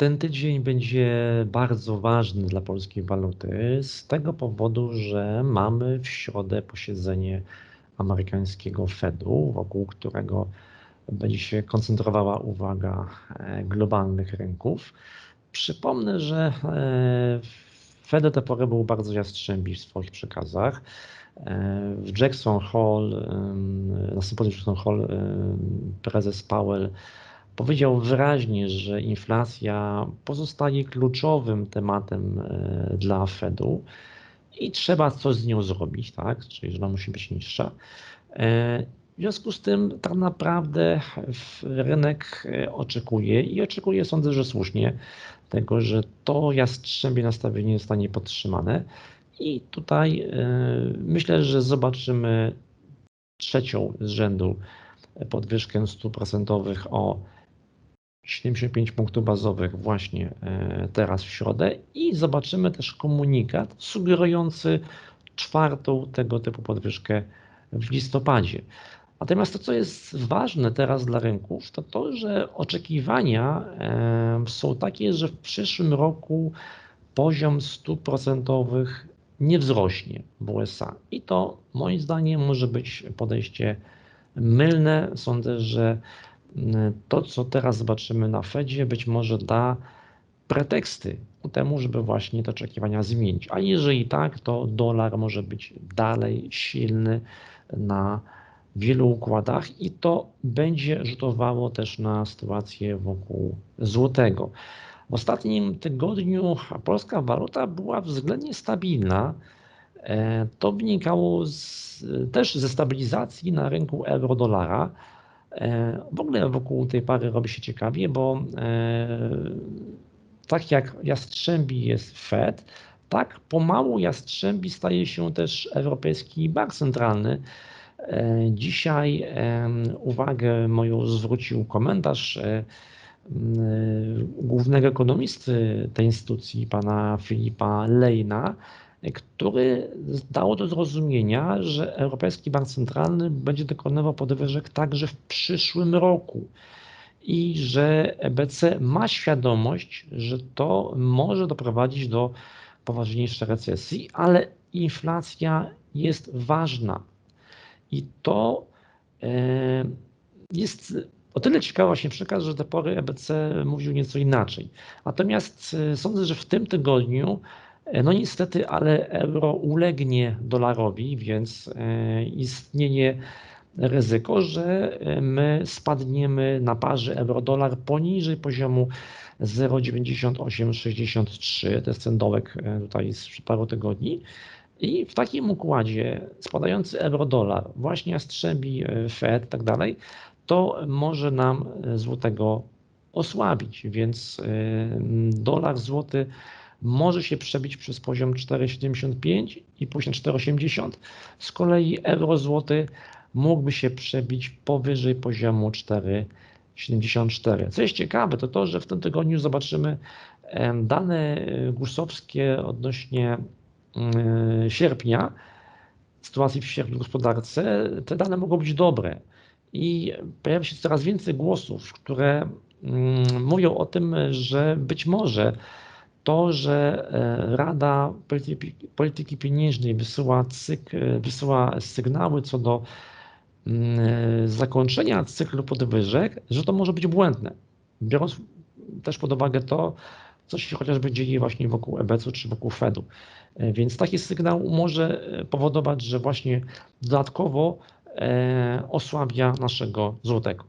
Ten tydzień będzie bardzo ważny dla polskiej waluty z tego powodu, że mamy w środę posiedzenie amerykańskiego Fedu, wokół którego będzie się koncentrowała uwaga e, globalnych rynków. Przypomnę, że e, Fed do tej pory był bardzo jastrzębi w swoich przekazach. E, w Jackson Hole, na sympozjum Jackson Hole prezes Powell powiedział wyraźnie, że inflacja pozostaje kluczowym tematem dla Fedu i trzeba coś z nią zrobić, tak? czyli że ona musi być niższa. W związku z tym tak naprawdę rynek e, oczekuje i oczekuje, sądzę, że słusznie, tego, że to jastrzębie nastawienie zostanie podtrzymane. I tutaj e, myślę, że zobaczymy trzecią z rzędu podwyżkę stóp procentowych o 75 punktów bazowych właśnie e, teraz w środę i zobaczymy też komunikat sugerujący czwartą tego typu podwyżkę w listopadzie. Natomiast to, co jest ważne teraz dla rynków, to to, że oczekiwania są takie, że w przyszłym roku poziom stóp procentowych nie wzrośnie w USA. I to moim zdaniem może być podejście mylne. Sądzę, że to, co teraz zobaczymy na Fedzie, być może da preteksty ku temu, żeby właśnie te oczekiwania zmienić. A jeżeli tak, to dolar może być dalej silny na wielu układach i to będzie rzutowało też na sytuację wokół złotego. W ostatnim tygodniu polska waluta była względnie stabilna. E, to wynikało z, też ze stabilizacji na rynku euro-dolara. E, w ogóle wokół tej pary robi się ciekawie, bo e, tak jak jastrzębi jest Fed, tak pomału jastrzębi staje się też Europejski Bank Centralny. E, dzisiaj uwagę moją zwrócił komentarz głównego ekonomisty tej instytucji, pana Filipa Lejna, który dało do zrozumienia, że Europejski Bank Centralny będzie dokonywał podwyżek także w przyszłym roku i że EBC ma świadomość, że to może doprowadzić do poważniejszej recesji, ale inflacja jest ważna. I to e, jest o tyle ciekawy właśnie przekaz, że te pory EBC mówił nieco inaczej. Natomiast e, sądzę, że w tym tygodniu, no niestety, ale euro ulegnie dolarowi, więc istnieje ryzyko, że my spadniemy na parze euro-dolar poniżej poziomu 0,9863. To jest ten dołek tutaj z paru tygodni. I w takim układzie spadający euro-dolar, właśnie jastrzębi e, Fed i tak dalej, to może nam e, złotego osłabić, więc e, dolar złoty może się przebić przez poziom 4,75 i później 4,80. Z kolei euro złoty mógłby się przebić powyżej poziomu 4,74. Co jest ciekawe, to to, że w tym tygodniu zobaczymy dane gusowskie odnośnie E, sierpnia, sytuacji w sierpniu gospodarce, te dane mogą być dobre. I pojawia się coraz więcej głosów, które mm, mówią o tym, że być może to, że e, Rada Polityki, Polityki Pieniężnej wysyła, cyk, wysyła sygnały co do mm, zakończenia cyklu podwyżek, że to może być błędne. Biorąc też pod uwagę to, co się chociażby dzieje właśnie wokół EBC-u czy wokół Fedu. E, więc taki sygnał może e, powodować, że właśnie dodatkowo e, osłabia naszego złotego.